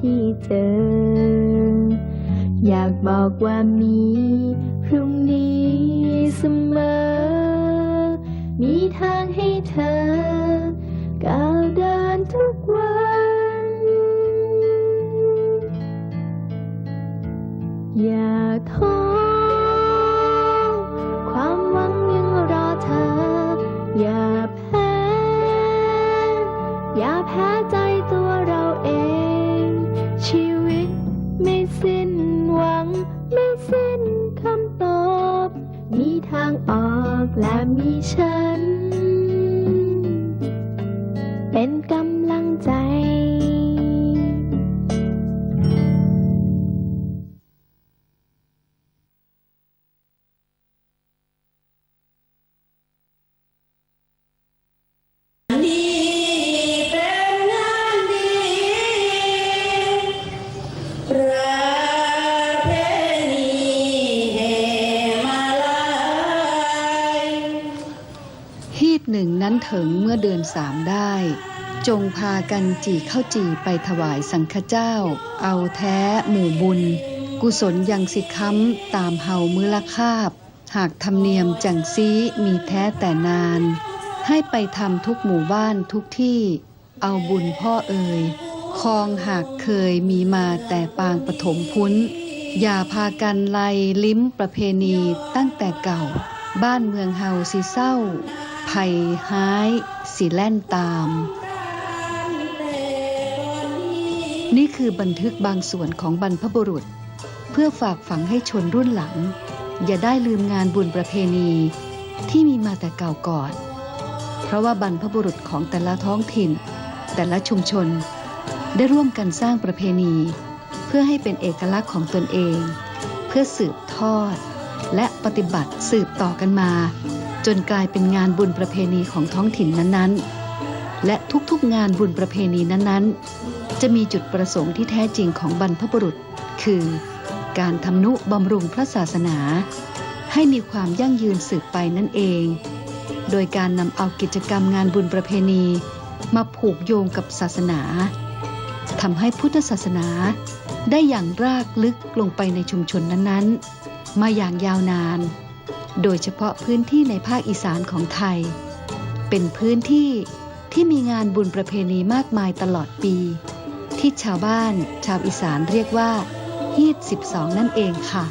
ที่เจอ อยากบอกว่ามีพรุ่งนี้เสมอ มีทางให้เธอก้าวเดินทุกวัน อย่าท้อ ทางออกและมีฉันเป็น สามได้ จงพากันจีเข้าจีไปถวายสังฆเจ้า เอาแท้หมู่บุญ กุศลยังสิค้ำตามเฮามือละคาบ หากธรรมเนียมจังซีมีแท้แต่นาน ให้ไปทำทุกหมู่บ้านทุกที่ เอาบุญพ่อเอ่ยคองหากเคยมีมาแต่ปางปฐมพุ้น อย่าพากันไล่ลิ้มประเพณีตั้งแต่เก่า บ้านเมืองเฮาสิเศร้า ภัยหาย สิแล่นตาม นี่คือบันทึกบางส่วนของบรรพบุรุษ เพื่อฝากฝังให้ชนรุ่นหลัง อย่าได้ลืมงานบุญประเพณีที่มีมาแต่เก่าก่อน เพราะว่าบรรพบุรุษของแต่ละท้องถิ่น แต่ละชุมชน ได้ร่วมกันสร้างประเพณี เพื่อให้เป็นเอกลักษณ์ของตนเอง เพื่อสืบทอด และปฏิบัติสืบต่อกันมา จนกลายเป็นงานบุญประเพณีของท้องถิ่นนั้นๆ และทุกๆงานบุญประเพณีนั้นๆ จะมีจุดประสงค์ที่แท้จริงของบรรพบุรุษ คือการทำนุบำรุงพระศาสนา ให้มีความยั่งยืนสืบไปนั่นเอง โดยการนำเอากิจกรรมงานบุญประเพณี มาผูกโยงกับศาสนาทำให้พุทธศาสนาได้อย่างรากลึกลงไปในชุมชนนั้นๆ มาอย่างยาวนาน โดยเฉพาะพื้นที่ในภาคอีสานของไทย เป็นพื้นที่ที่มีงานบุญประเพณีมากมายตลอดปี ที่ชาวบ้านชาวอีสานเรียกว่าฮีด12 นั่นเองค่ะ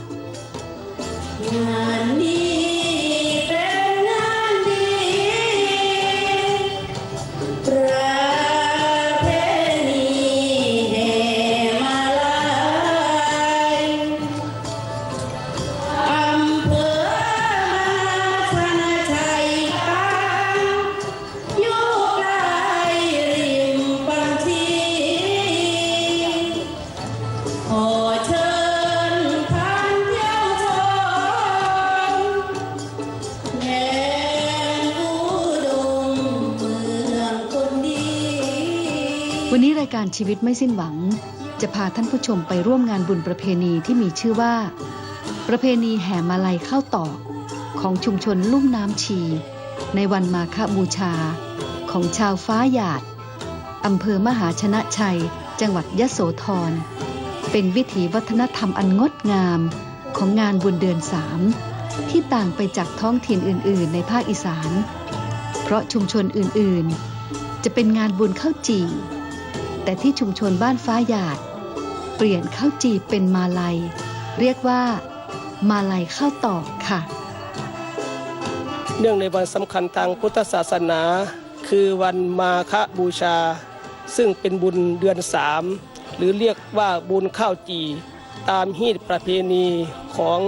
งานนี้ ชีวิตไม่สิ้นหวัง จะพาท่านผู้ชมไปร่วมงานบุญประเพณีที่มีชื่อว่า ประเพณีแห่มาลัยเข้าตอกของชุมชนลุ่มน้ำชี ในวันมาฆบูชา ของชาวฟ้าหยาดอำเภอมหาชนะชัย จังหวัดยะโสธร เป็นวิถีวัฒนธรรมอันงดงามของงานบุญเดือนสามที่ต่างไปจากท้องถิ่นอื่น ๆ ในภาคอีสาน เพราะชุมชนอื่น ๆ จะเป็นงานบุญข้าวจี่ แต่ที่ชุมชนบ้านฟ้าหยาด เปลี่ยนข้าวจีเป็นมาลัย เรียกว่า มาลัยข้าวตอกค่ะ เนื่องในวันสำคัญทางพุทธศาสนา คือวันมาฆบูชา ซึ่งเป็นบุญเดือนสามหรือเรียกว่าบุญข้าวจีตามฮีตประเพณีของ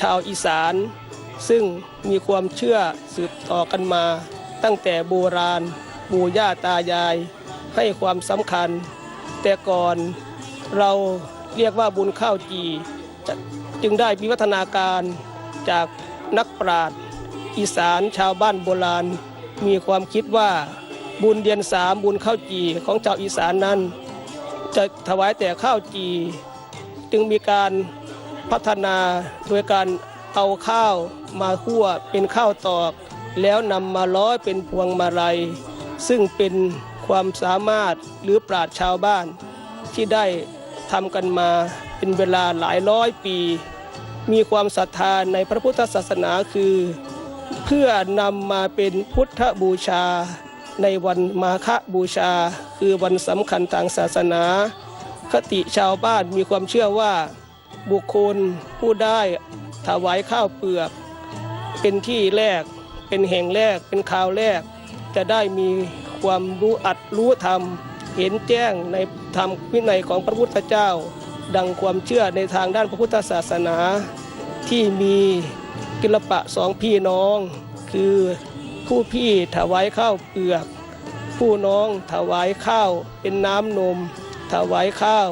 ชาวอีสาน ซึ่งมีความเชื่อสืบต่อกันมา ตั้งแต่โบราณปู่ย่าตายาย ให้ความสำคัญ แต่ก่อนเราเรียกว่าบุญข้าวจีจึงได้วิวัฒนาการจากนักปราชญ์อีสานชาวบ้านโบราณ มีความคิดว่าบุญเดือนสามบุญข้าวจีของชาวอีสานนั้น จะถวายแต่ข้าวจี จึงมีการพัฒนาโดยการเอาข้าวมาคั่วเป็นข้าวตอก แล้วนำมาร้อยเป็นพวงมาลัย ซึ่งเป็นความสามารถหรือปราดชาวบ้าน ที่ได้ทำกันมาเป็นเวลาหลายร้อยปี มีความศรัทธาในพระพุทธศาสนาคือ เพื่อนำมาเป็นพุทธบูชา ในวันมาฆบูชา คือวันสำคัญทางศาสนา คติชาวบ้านมีความเชื่อว่า บุคคลผู้ได้ถวายข้าวเปลือก เป็นที่แรกเป็นแห่งแรกเป็นคราวแรก จะได้มีความรู้อัดรู้ธรรม เห็นแจ้งในธรรมวินัยของพระพุทธเจ้า ดังความเชื่อในทางด้านพระพุทธศาสนา ที่มีกิลปะสองพี่น้อง คือผู้พี่ถวายข้าวเปลือก ผู้น้องถวายข้าวเป็นน้ำนม ถวายข้าว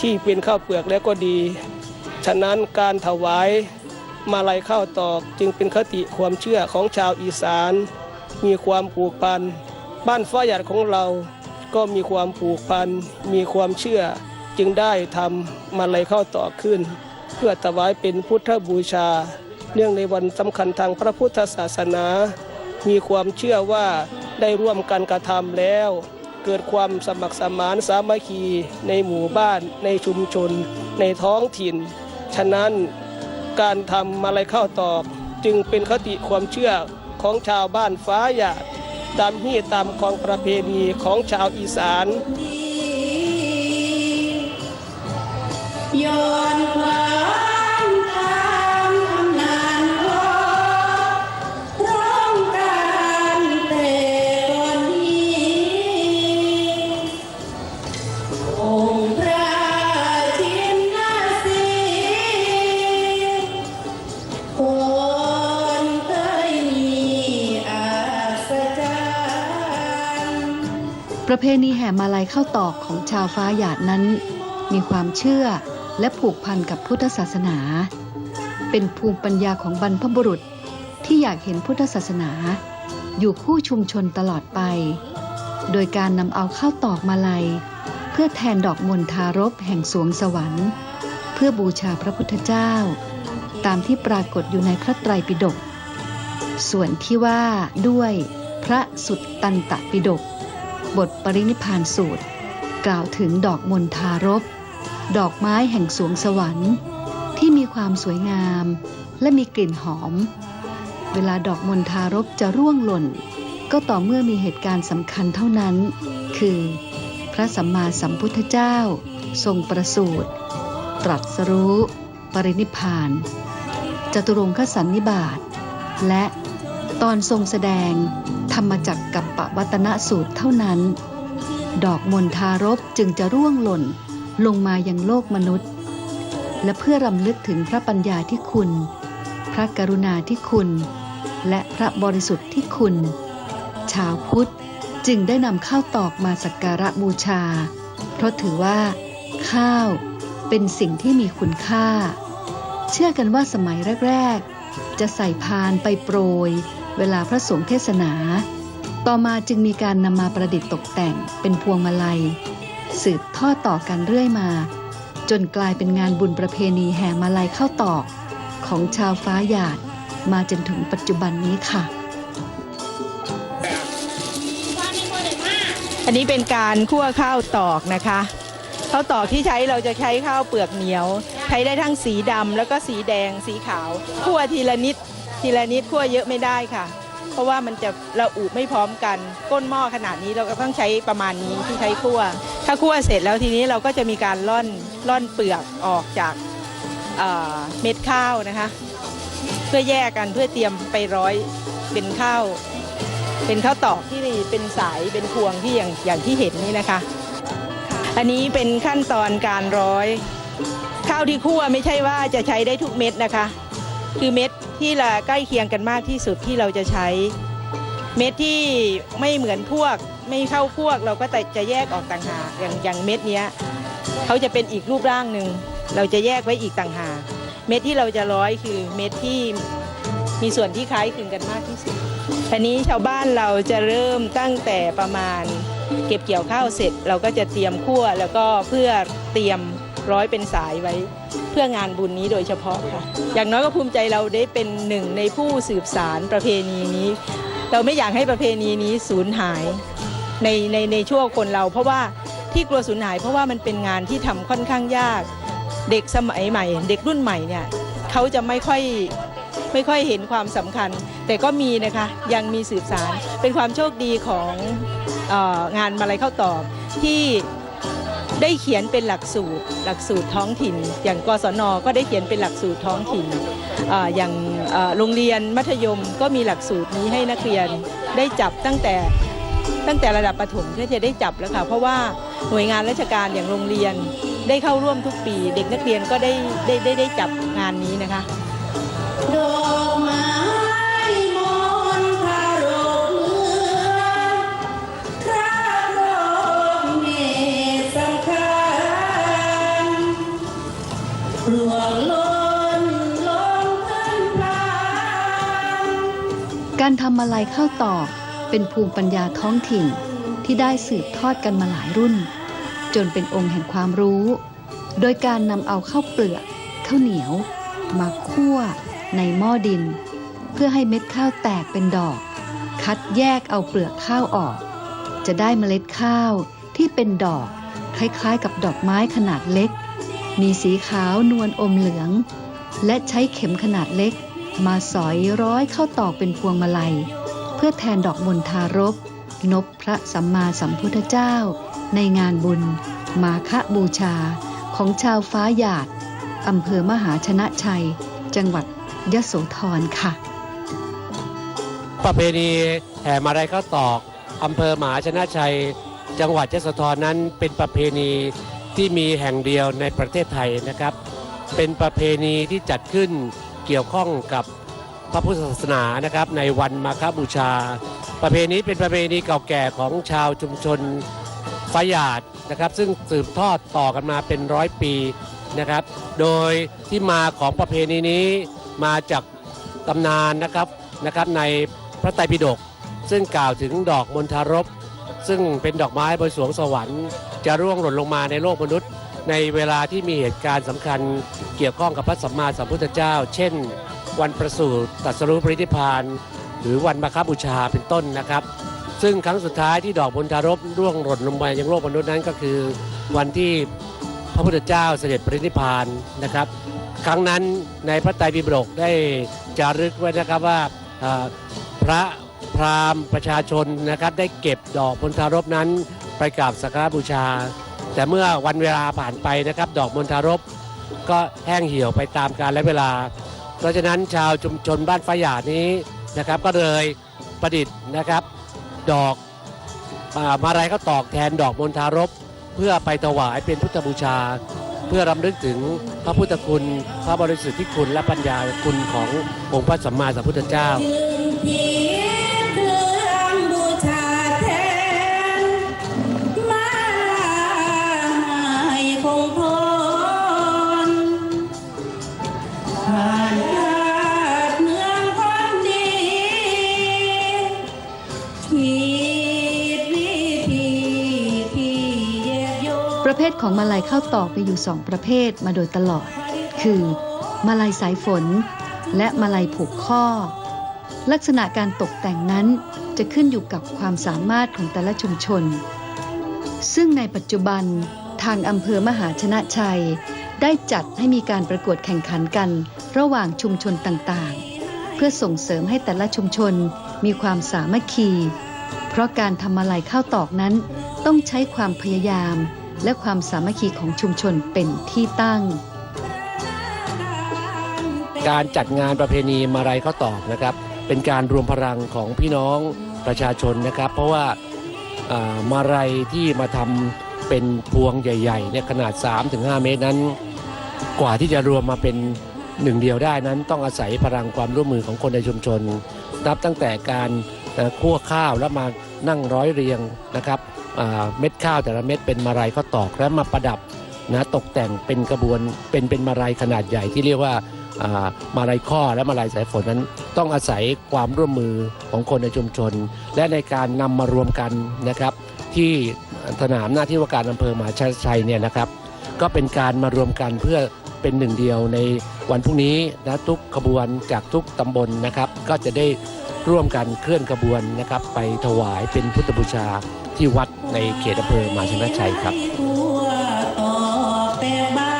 ที่เป็นข้าวเปลือกแล้วก็ดี ฉะนั้นการถวายมาลัยข้าวตอกจึงเป็นคติความเชื่อของชาวอีสาน มีความผูกพัน บ้านฟ้าหยาดของเราก็มีความผูกพัน มีความเชื่อ จึงได้ทำมาลัยข้าวตอขึ้น เพื่อถวายเป็นพุทธบูชา เนื่องในวันสำคัญทางพระพุทธศาสนา มีความเชื่อว่าได้ร่วมกันกระทำแล้ว เกิดความสมัครสมานสามัคคีในหมู่บ้าน ในชุมชน ในท้องถิ่น ฉะนั้นการทำมาลัยข้าตอกจึงเป็นคติความเชื่อ ของชาวบ้านฟ้าหยาดตามที่ตามของประเพณีของชาวอีสานย้อนควา ประเพณีแห่มาลัยเข้าวตอกของชาวฟ้าหยาดนั้น มีความเชื่อและผูกพันกับพุทธศาสนา เป็นภูมิปัญญาของบรรพบุรุษที่อยากเห็นพุทธศาสนา อยู่คู่ชุมชนตลอดไป โดยการนำเอาข้าวตอกมาลัย เพื่อแทนดอกมณฑารบแห่งสวงสวรรค์ เพื่อบูชาพระพุทธเจ้า ตามที่ปรากฏอยู่ในพระไตรปิฎกส่วนที่ว่าด้วยพระสุตตันตปิฎก บทปรินิพานสูตร กล่าวถึงดอกมณฑารบ ดอกไม้แห่งสวงสวรรค์ ที่มีความสวยงามและมีกลิ่นหอม เวลาดอกมณฑารบจะร่วงหล่น ก็ต่อเมื่อมีเหตุการณ์สำคัญเท่านั้น คือ พระสัมมาสัมพุทธเจ้า ทรงประสูติตรัสรู้ ปรินิพานจตุรงคสันนิบาตและ ตอนทรงแสดง ธรรมจักกับปวัตนสูตรเท่านั้น ดอกมณฑารบจึงจะร่วงหล่นลงมายังโลกมนุษย์ และเพื่อรำลึกถึงพระปัญญาที่คุณ พระกรุณาที่คุณ และพระบริสุทธิ์ที่คุณ ชาวพุทธจึงได้นำข้าวตอกมาสักการะบูชา เพราะถือว่า ข้าวเป็นสิ่งที่มีคุณค่า เชื่อกันว่าสมัยแรก ๆ จะใส่พานไปโปรย เวลาพระสงฆ์เทศนา ต่อมาจึงมีการนำมาประดิษฐ์ตกแต่งเป็นพวงมาลัย สืบทอดต่อกันเรื่อยมา จนกลายเป็นงานบุญประเพณีแห่มาลัยเข้าวตอก ของชาวฟ้าหยาดมาจนถึงปัจจุบันนี้ค่ะ อันนี้เป็นการคั่วข้าวตอกนะคะข้าวตอกที่ใช้เราจะใช้ข้าวเปลือกเหนียว ใช้ได้ทั้งสีดำแล้วก็สีแดงสีขาวคั่วทีละนิด ทีละนิดคั่วเยอะไม่ได้ค่ะ เพราะว่ามันจะระอุไม่พร้อมกัน ก้นหม้อขนาดนี้เราก็ต้องใช้ประมาณนี้ที่ใช้คั่ว ถ้าคั่วเสร็จแล้วทีนี้เราก็จะมีการล่อนล่อนเปลือกออกจากเอ่อเม็ดข้าวนะคะ เพื่อแยกกันเพื่อเตรียมไปร้อยเป็นข้าว เป็นข้าวตอกที่เป็นสายเป็นพวงที่อย่างอย่างที่เห็นนี่นะคะ อันนี้เป็นขั้นตอนการร้อย ข้าวที่คั่วไม่ใช่ว่าจะใช้ได้ทุกเม็ดนะคะ คือเม็ด ที่ละใกล้เคียงกันมากที่สุดที่เราจะใช้ เม็ดที่ไม่เหมือนพวกไม่เข้าพวกเราก็แต่จะแยกออกต่างหากอย่างอย่างเม็ดเนี้ยเขาจะเป็นอีกรูปร่างหนึ่งเราจะแยกไว้อีกต่างหากเม็ดที่เราจะร้อยคือเม็ดที่มีส่วนที่คล้ายคลึงกันมากที่สุดอันนี้ชาวบ้านเราจะเริ่มตั้งแต่ประมาณ เก็บเกี่ยวข้าวเสร็จ เราก็จะเตรียมคั่วแล้วก็เพื่อเตรียม ร้อยเป็นสายไว้เพื่องานบุญนี้โดยเฉพาะค่ะ อย่างน้อยก็ภูมิใจเราได้เป็นหนึ่งในผู้สืบสารประเพณีนี้ เราไม่อยากให้ประเพณีนี้สูญหายในในในช่วงคนเรา เพราะว่าที่กลัวสูญหาย เพราะว่ามันเป็นงานที่ทำค่อนข้างยาก เด็กสมัยใหม่ เด็กรุ่นใหม่เนี่ยเขาจะไม่ค่อยไม่ค่อยเห็นความสำคัญ แต่ก็มีนะคะยังมีสืบสารเป็นความโชคดีของอองานมาลัยเข้าตอกที่ ได้เขียนเป็นหลักสูตร หลักสูตรท้องถิ่น อย่างกศนก็ได้เขียนเป็นหลักสูตรท้องถิ่นออย่างโรงเรียนมัธยมก็มีหลักสูตรนี้ให้นักเรียนได้จับตั้งแต่ตั้งแต่ระดับประถมก็จะได้จับแล้วค่ะเพราะว่าหน่วยงานราชการอย่างโรงเรียนได้เข้าร่วมทุกปี เด็กนักเรียนก็ได้ได้ได้ได้จับงานนี้นะคะ การทำมาลัยข้าวตอกเป็นภูมิปัญญาท้องถิ่นที่ได้สืบทอดกันมาหลายรุ่น จนเป็นองค์แห่งความรู้ โดยการนำเอาข้าวเปลือกข้าวเหนียว มาคั่วในหม้อดิน เพื่อให้เม็ดข้าวแตกเป็นดอก คัดแยกเอาเปลือกข้าวออก จะได้เมล็ดข้าวที่เป็นดอกคล้ายๆ กับดอกไม้ขนาดเล็ก มีสีขาวนวลอมเหลือง และใช้เข็มขนาดเล็ก มาสอยร้อยเข้าตอกเป็นพวงมาลัย เพื่อแทนดอกมณฑารบ นบพระสัมมาสัมพุทธเจ้า ในงานบุญ มาฆบูชา ของชาวฟ้าหยาดอำเภอมหาชนะชัย จังหวัดยโสธรค่ะ ประเพณีแห่มาลัยข้าตอกอำเภอมหาชนะชัย จังหวัดยโสธรนั้นเป็นประเพณีที่มีแห่งเดียวในประเทศไทยนะครับ เป็นประเพณีที่จัดขึ้น เกี่ยวข้องกับพระพุทธศาสนานะครับ ในวันมาฆบูชา ประเพณีเป็นประเพณีเก่าแก่ของชาวชุมชนฟ้าหยาดนะครับ ซึ่งสืบทอดต่อกันมาเป็นร้อยปีนะครับ โดยที่มาของประเพณีนี้มาจากตำนานนะครับนะครับในพระไตรปิฎกซึ่งกล่าวถึงดอกมณฑารบซึ่งเป็นดอกไม้บนสวงสวรรค์ จะร่วงหล่นลงมาในโลกมนุษย์ ในเวลาที่มีเหตุการณ์สำคัญเกี่ยวข้องกับพระสัมมาสัมพุทธเจ้า เช่น วันประสูติตรัสรู้ปรินิพานหรือวันมาฆบูชาเป็นต้นนะครับ ซึ่งครั้งสุดท้ายที่ดอกมณฑารบร่วงหล่นลงมายังโลกมนุษย์นั้นก็คือ วันที่พระพุทธเจ้าเสด็จปรินิพานนะครับ ครั้งนั้นในพระไตรปิฎกได้จารึกไว้นะครับว่าพระพราหมณ์ประชาชนนะครับได้เก็บดอกมณฑารบนั้นไปกราบสักการบูชา แต่เมื่อวันเวลาผ่านไปนะครับ ดอกมณฑารบก็แห้งเหี่ยวไปตามกาลและเวลา เพราะฉะนั้นชาวชุมชนบ้านฟ้าหยาดนี้นะครับ ก็เลยประดิษฐ์นะครับ ดอกอมาลัยเขาตอกแทนดอกมณฑารบเพื่อไปถวายเป็นพุทธบูชา เพื่อรำลึกถึงพระพุทธคุณ พระบริสุทธิ์ที่คุณและปัญญาคุณขององค์พระสัมมาสัมพุทธเจ้า ประเภทของมาลัยข้าวตอกมีอยู่สองประเภทมาโดยตลอด คือ มาลัยสายฝน และมาลัยผูกข้อ ลักษณะการตกแต่งนั้นจะขึ้นอยู่กับความสามารถของแต่ละชุมชน ซึ่งในปัจจุบันทางอำเภอมหาชนะชัย ได้จัดให้มีการประกวดแข่งขันกัน ระหว่างชุมชนต่างๆ เพื่อส่งเสริมให้แต่ละชุมชนมีความสามัคคี เพราะการทำมาลัยข้าวตอกนั้นต้องใช้ความพยายาม และความสามัคคีของชุมชนเป็นที่ตั้ง การจัดงานประเพณีมาลัยข้าวตอกนะครับ เป็นการรวมพลังของพี่น้องประชาชนนะครับ เพราะว่าอ่ามาลัยที่มาทำเป็นพวงใหญ่ๆเนี่ยขนาด 3-5 เมตรนั้น กว่าที่จะรวมมาเป็นหนึ่งเดียวได้นั้นต้องอาศัยพลังความร่วมมือของคนในชุมชน นับตั้งแต่การคั่วข้าวแล้วมานั่งร้อยเรียงนะครับ เม็ดข้าวแต่ละเม็ดเป็นมาลัยข้าวตอกแล้วมาประดับนะตกแต่งเป็นกระบวนเป็นเป็นมาลัยขนาดใหญ่ที่เรียกว่ามาลายข้อและมาลายสายฝนนั้น ต้องอาศัยความร่วมมือของคนในชุมชน และในการนำมารวมกันนะครับ ที่สนามหน้าที่ว่าการอำเภอมหาชัยเนี่ยนะครับ ก็เป็นการมารวมกันเพื่อเป็นหนึ่งเดียวในวันพรุ่งนี้นะทุกขบวนจากทุกตำบลนะครับ ก็จะได้ร่วมกันเคลื่อนขบวนนะครับ ไปถวายเป็นพุทธบูชา ที่วัดในเขตอำเภอมหาชนะชัยครับทั่วตอกแต่บ้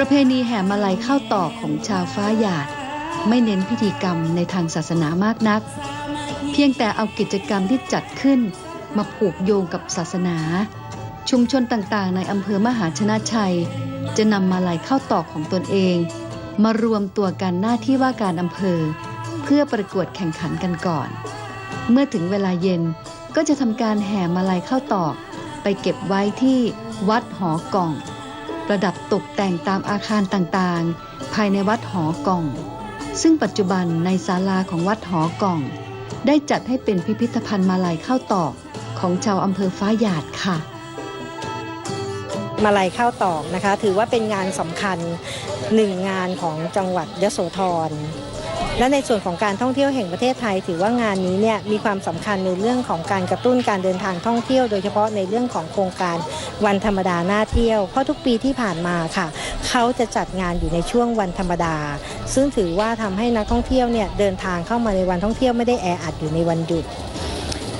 ประเพณีแห่มาลัยเข้าวตอกของชาวฟ้าหยาด ไม่เน้นพิธีกรรมในทางศาสนามากนัก เพียงแต่เอากิจกรรมที่จัดขึ้น มาผูกโยงกับศาสนา ชุมชนต่างๆ ในอำเภอมหาชนะชัย จะนำมาลัยเข้าวตอกของตนเอง มารวมตัวกันหน้าที่ว่าการอำเภอ เพื่อประกวดแข่งขันกันก่อน เมื่อถึงเวลาเย็นก็จะทำการแห่มาลัยเข้าตอก ไปเก็บไว้ที่วัดหอกล่อง ประดับตกแต่งตามอาคารต่างๆ ภายในวัดหอกล่อง ซึ่งปัจจุบันในศาลาของวัดหอกล่อง ได้จัดให้เป็นพิพิธภัณฑ์มาลัยข้าวตอกของชาวอำเภอฟ้าหยาดค่ะมาลัยข้าวตอกนะคะ ถือว่าเป็นงานสำคัญหนึ่งงานของจังหวัดยโสธร และในส่วนของการท่องเที่ยวแห่งประเทศไทย ถือว่างานนี้เนี่ยมีความสำคัญในเรื่องของการกระตุ้นการเดินทางท่องเที่ยว โดยเฉพาะในเรื่องของโครงการวันธรรมดาหน้าเที่ยว เพราะทุกปีที่ผ่านมาค่ะ เขาจะจัดงานอยู่ในช่วงวันธรรมดา ซึ่งถือว่าทำให้นักท่องเที่ยวเนี่ยเดินทางเข้ามาในวันท่องเที่ยวไม่ได้แออัดอยู่ในวันหยุด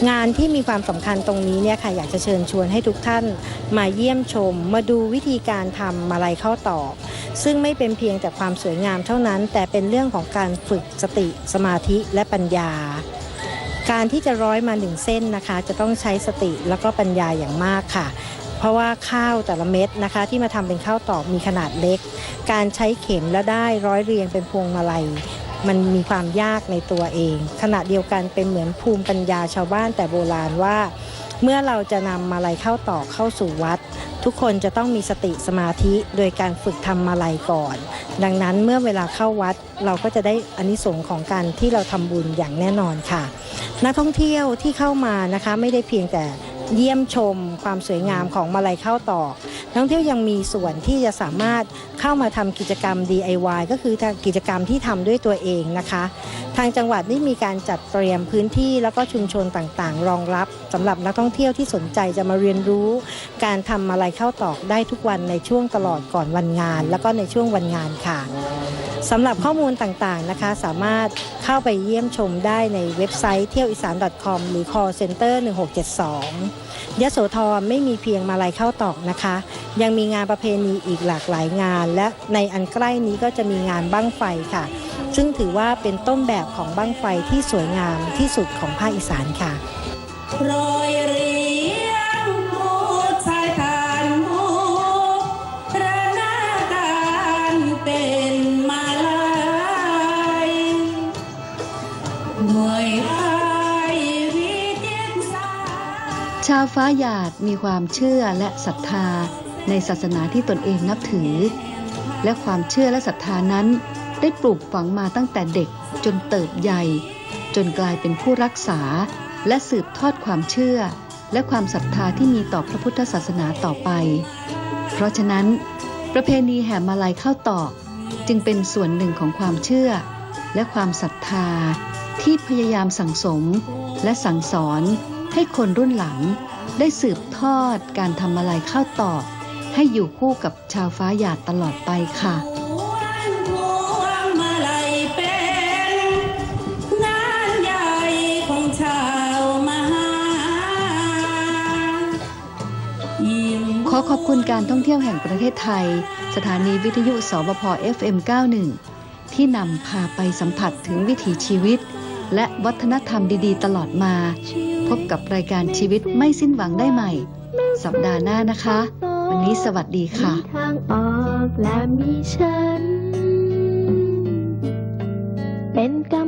งานที่มีความสำคัญตรงนี้เนี่ยค่ะอยากจะเชิญชวนให้ทุกท่านมาเยี่ยมชม มาดูวิธีการทำมาลัยข้าวตอก ซึ่งไม่เป็นเพียงแต่ความสวยงามเท่านั้น แต่เป็นเรื่องของการฝึกสติ สมาธิและปัญญา การที่จะร้อยมาหนึ่งเส้นนะคะ จะต้องใช้สติแล้วก็ปัญญาอย่างมากค่ะ เพราะว่าข้าวแต่ละเม็ดนะคะ ที่มาทำเป็นข้าวตอกมีขนาดเล็ก การใช้เข็มและได้ร้อยเรียงเป็นพวงมาลัยมันมีความยากในตัวเอง ขณะเดียวกันเป็นเหมือนภูมิปัญญาชาวบ้านแต่โบราณว่า เมื่อเราจะนำมาลัยเข้าตอกเข้าสู่วัดทุกคนจะต้องมีสติสมาธิโดยการฝึกทำมาลัยก่อน ดังนั้นเมื่อเวลาเข้าวัดเราก็จะได้อานิสงส์ของการที่เราทำบุญอย่างแน่นอนค่ะ นักท่องเที่ยวที่เข้ามานะคะไม่ได้เพียงแต่เยี่ยมชมความสวยงามของมาลัยข้าวตอก ท่องเที่ยวยังมีส่วนที่จะสามารถเข้ามาทำกิจกรรม DIY ก็คือกิจกรรมที่ทำด้วยตัวเองนะคะ ทางจังหวัดได้มีการจัดเตรียมพื้นที่แล้วก็ชุมชนต่างๆ รองรับสำหรับนักท่องเที่ยวที่สนใจจะมาเรียนรู้ การทำมาลัยข้าตอกได้ทุกวันในช่วงตลอดก่อนวันงาน แล้วก็ในช่วงวันงานค่ะสำหรับข้อมูลต่างๆนะคะ สามารถเข้าไปเยี่ยมชมได้ในเว็บไซต์เที่ยวอีสาน .com หรือ call center 1672 ยโสธรไม่มีเพียงมาลัยเข้าตอกนะคะ ยังมีงานประเพณีอีกหลากหลายงาน และในอันใกล้นี้ก็จะมีงานบั้งไฟค่ะ ซึ่งถือว่าเป็นต้นแบบของบั้งไฟที่สวยงามที่สุดของภาคอีสานค่ะ ชาวฟ้าหยาดมีความเชื่อและศรัทธาในศาสนาที่ตนเองนับถือ และความเชื่อและศรัทธานั้น ได้ปลูกฝังมาตั้งแต่เด็กจนเติบใหญ่ จนกลายเป็นผู้รักษา และสืบทอดความเชื่อ และความศรัทธาที่มีต่อพระพุทธศาสนาต่อไป เพราะฉะนั้น ประเพณีแห่มาลัยเข้าตอกจึงเป็นส่วนหนึ่งของความเชื่อ และความศรัทธาที่พยายามสั่งสมและสั่งสอน ให้คนรุ่นหลังได้สืบทอดการทำมาลัยข้าวตอกให้อยู่คู่กับชาวฟ้าหยาดตลอดไปค่ะวันพวงมาลัยเป็นงานใหญ่ของชาวมหายิ้มขอขอบคุณการท่องเที่ยวแห่งประเทศไทย สถานีวิทยุสบพ FM 91 ที่นำพาไปสัมผัสถึงวิถีชีวิต และวัฒนธรรมดีๆ ตลอดมา พบกับรายการชีวิตไม่สิ้นหวังได้ใหม่ สัปดาห์หน้านะคะ วันนี้สวัสดีค่ะทางออกและมีฉัน เป็นกำ